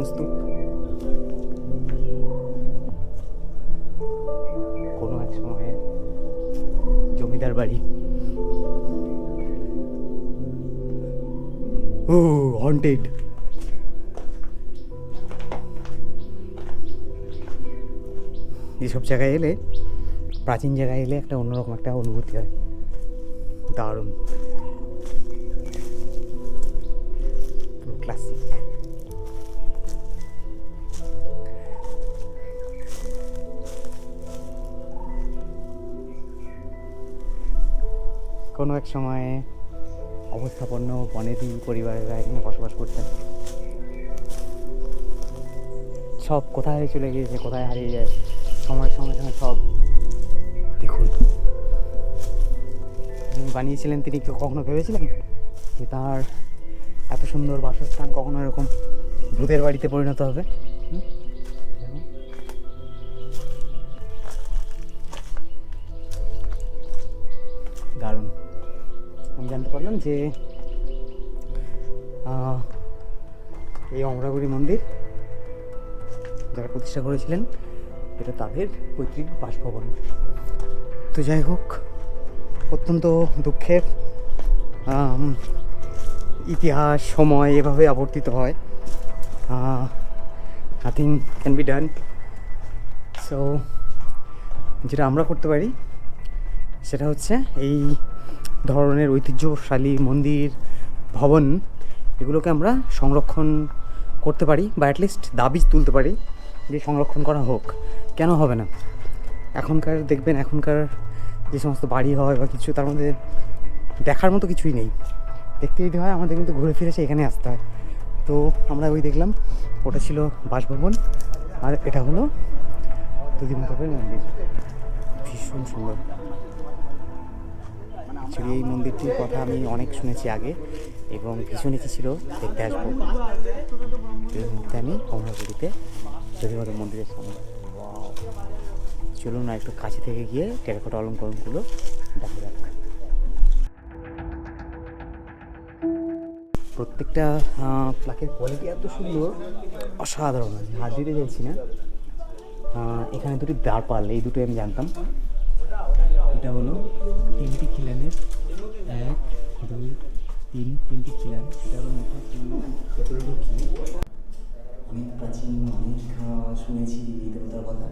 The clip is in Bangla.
মজনু কোনো এক সময়ে জমিদার বাড়ি। ও হন্টেড এইসব জায়গায় এলে, প্রাচীন জায়গায় এলে একটা অন্যরকম একটা অনুভূতি হয়। দারুণ। কোনো এক সময়ে অবস্থাপন্ন বনেদি পরিবারেরা এখানে বসবাস করতেন। সব কোথায় চলে গিয়েছে, কোথায় হারিয়ে যায়, সময়ের সঙ্গে সঙ্গে সব দেখুন। যিনি বানিয়েছিলেন, তিনি কেউ কখনো ভেবেছিলেন যে তার এত সুন্দর বাসস্থান কখনো এরকম ভূতের বাড়িতে পরিণত হবে? দারুণ। পারলাম যে এই অমরাগুড়ি মন্দির যারা প্রতিষ্ঠা করেছিলেন, এটা তাদের পৈতৃক বাসভবন। তো যাই হোক, অত্যন্ত দুঃখের ইতিহাস, সময় এভাবে আবর্তিত হয়। Nothing can be done so যেটা আমরা করতে পারি, সেটা হচ্ছে এই ধরনের ঐতিহ্যশালী মন্দির, ভবন, এগুলোকে আমরা সংরক্ষণ করতে পারি বা অ্যাটলিস্ট দাবি তুলতে পারি যে সংরক্ষণ করা হোক। কেন হবে না? এখনকার, দেখবেন এখনকার যে সমস্ত বাড়ি হয় বা কিছু, তার মধ্যে দেখার মতো কিছুই নেই। দেখতে যদি হয়, আমাদের কিন্তু ঘুরে ফিরে সে এখানে আসতে হয়। তো আমরা ওই দেখলাম, ওটা ছিল বাসভবন আর এটা হলো দুদিমতপের মন্দির। ভীষণ সুন্দর। অ্যাকচুয়ালি এই মন্দিরটির কথা আমি অনেক শুনেছি আগে এবং ভীষণ ইচ্ছে ছিল দেখতে আসব। এই মুহূর্তে আমি অমরাপুরীতে দধিমতর মন্দিরের সামনে। চলুন না একটু কাছে থেকে গিয়ে টেরাকোটা অলঙ্করণগুলো দেখা যাক। প্রত্যেকটা প্লাকের কোয়ালিটি এত সুন্দর, অসাধারণ, আমি হাত দিতে চাইছি না। এখানে দুটি দাঁড়পাল এই দুটোই আমি জানতাম। এটা হলো তিনটি দুই তিন, তিনটি খিলান এটা হলো ভেতরে ঢুকি অনেক প্রাচীন অনেক শুনেছি এই দেবতার কথা।